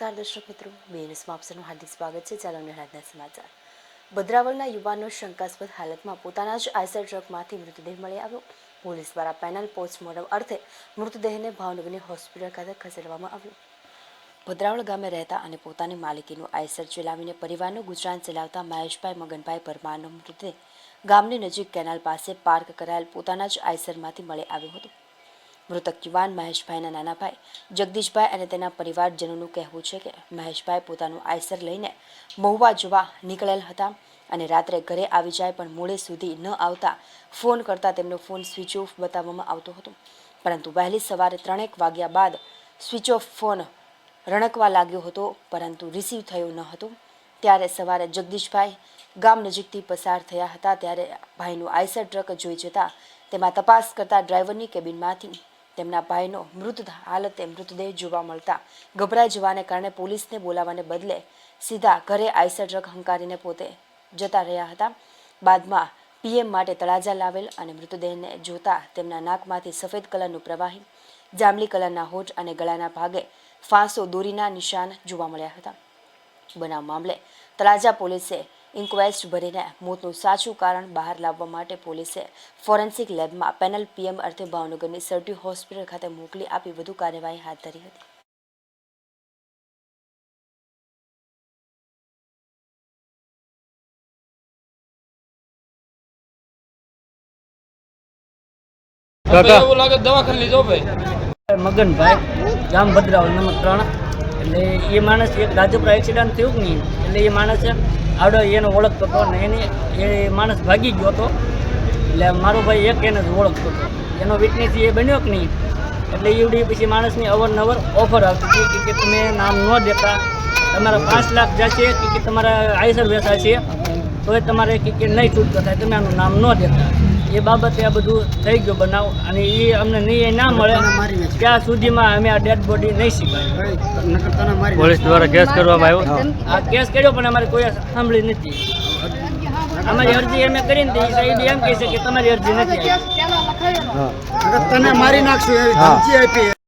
દર્શક મિત્રો બીએનએસમાં આપસનું હાર્દિક સ્વાગત છે. ચાલો નિહાળના સમાચાર. ભદ્રાવળના યુવાનનો શંકાસ્પદ હાલતમાં પોતાના જ આઈસર ટ્રકમાંથી મૃતદેહ મળી આવ્યો. પોલીસ દ્વારા પેનલ પોસ્ટમોર્ટમ અર્થે મૃતદેહને ભાવનગરની હોસ્પિટલ ખાતે ખસેડવામાં આવ્યો. ભદ્રાવળ ગામે રહેતા અને પોતાની માલિકીનું આઈસર ચલાવીને પરિવારનું ગુજરાન ચલાવતા મહેશભાઈ, મગનભાઈ પરમારનો મૃતદેહ ગામની નજીક કેનાલ પાસે પાર્ક કરાયેલ પોતાના જ આઈસરમાંથી મળી આવ્યો હતો. મૃતક યુવાન મહેશભાઈના નાના ભાઈ જગદીશભાઈ અને તેના પરિવારજનોનું કહેવું છે કે મહેશભાઈ પોતાનું આયસર લઈને મહુવા જોવા નીકળેલ હતા અને રાત્રે ઘરે આવી જાય પણ મોડે સુધી ન આવતા ફોન કરતાં તેમનો ફોન સ્વિચ ઓફ બતાવવામાં આવતો હતો. પરંતુ વહેલી સવારે ત્રણેક વાગ્યા બાદ સ્વિચ ઓફ ફોન રણકવા લાગ્યો હતો, પરંતુ રિસીવ થયો ન હતો. ત્યારે સવારે જગદીશભાઈ ગામ નજીકથી પસાર થયા હતા, ત્યારે ભાઈનું આઈસર ટ્રક જોઈ જતા તેમાં તપાસ કરતા ડ્રાઈવરની કેબિનમાંથી તેમના ભાઈનો મૃત હાલતે મૃતદેહ જોવા મળતા ગભરાઈ જવાને કારણે પોલીસને બોલાવવાને બદલે સીધા ઘરે આઈસર ટ્રક હંકારીને પોતે જતા રહ્યા હતા. બાદમાં પીએમ માટે તળાજા લાવેલ અને મૃતદેહને જોતા તેમના નાકમાંથી સફેદ કલરનું પ્રવાહી, જાંબલી કલરના હોઠ અને ગળાના ભાગે ફાંસો દોરીના નિશાન જોવા મળ્યા હતા. બનાવ મામલે તળાજા પોલીસે ઇન્ક્વેસ્ટ ભરીને મોતનું સાચું કારણ બહાર લાવવા માટે પોલીસે ફોરેન્સિક લેબમાં પેનલ પીએમ અર્થે ભાવનગરની સર્ટી હોસ્પિટલ ખાતે મોકલી આપી વધુ કાર્યવાહી હાથ ધરી હતી. કાકા. એવું લાગે દવાખાને લીધો ભાઈ. મગનભાઈ ગામ ભદ્રાવળ નંબર ત્રણ એટલે એ માણસ એક ગાજુપુરા એક્સિડન્ટ થયું જ નહીં? એટલે એ માણસ આવડો એને ઓળખતો હતો ને એની એ માણસ ભાગી ગયો હતો. એટલે મારો ભાઈ એક એને જ ઓળખતો હતો. એનો વિટનેસ એ બન્યો કે નહીં? એટલે એવડી પછી માણસની અવારનવાર ઓફર આવતી હતી કે, તમે નામ ન દેતા. તમારા પાંચ લાખ જશે કે, તમારા આયસર વેસા છે. તોય તમારે કે નહીં છૂટકો થાય. તમે આનું નામ ન દેતા. એ બાબતે આ બધું થઈ ગયું બનાવ અને એ અમને નહીં ના મળે ત્યાં સુધીમાં અમે આ ડેડ બોડી નહીં શીખાય પોલીસ દ્વારા કેસ કરવામાં આવ્યો? આ કેસ કર્યો પણ અમારે કોઈ સાંભળી નથી. અમારી અરજી અમે કરીને તે સાહેબ એમ કહે છે કે તમારી અરજી નથી. તને મારી નાખશું એવી ધમકી આપી.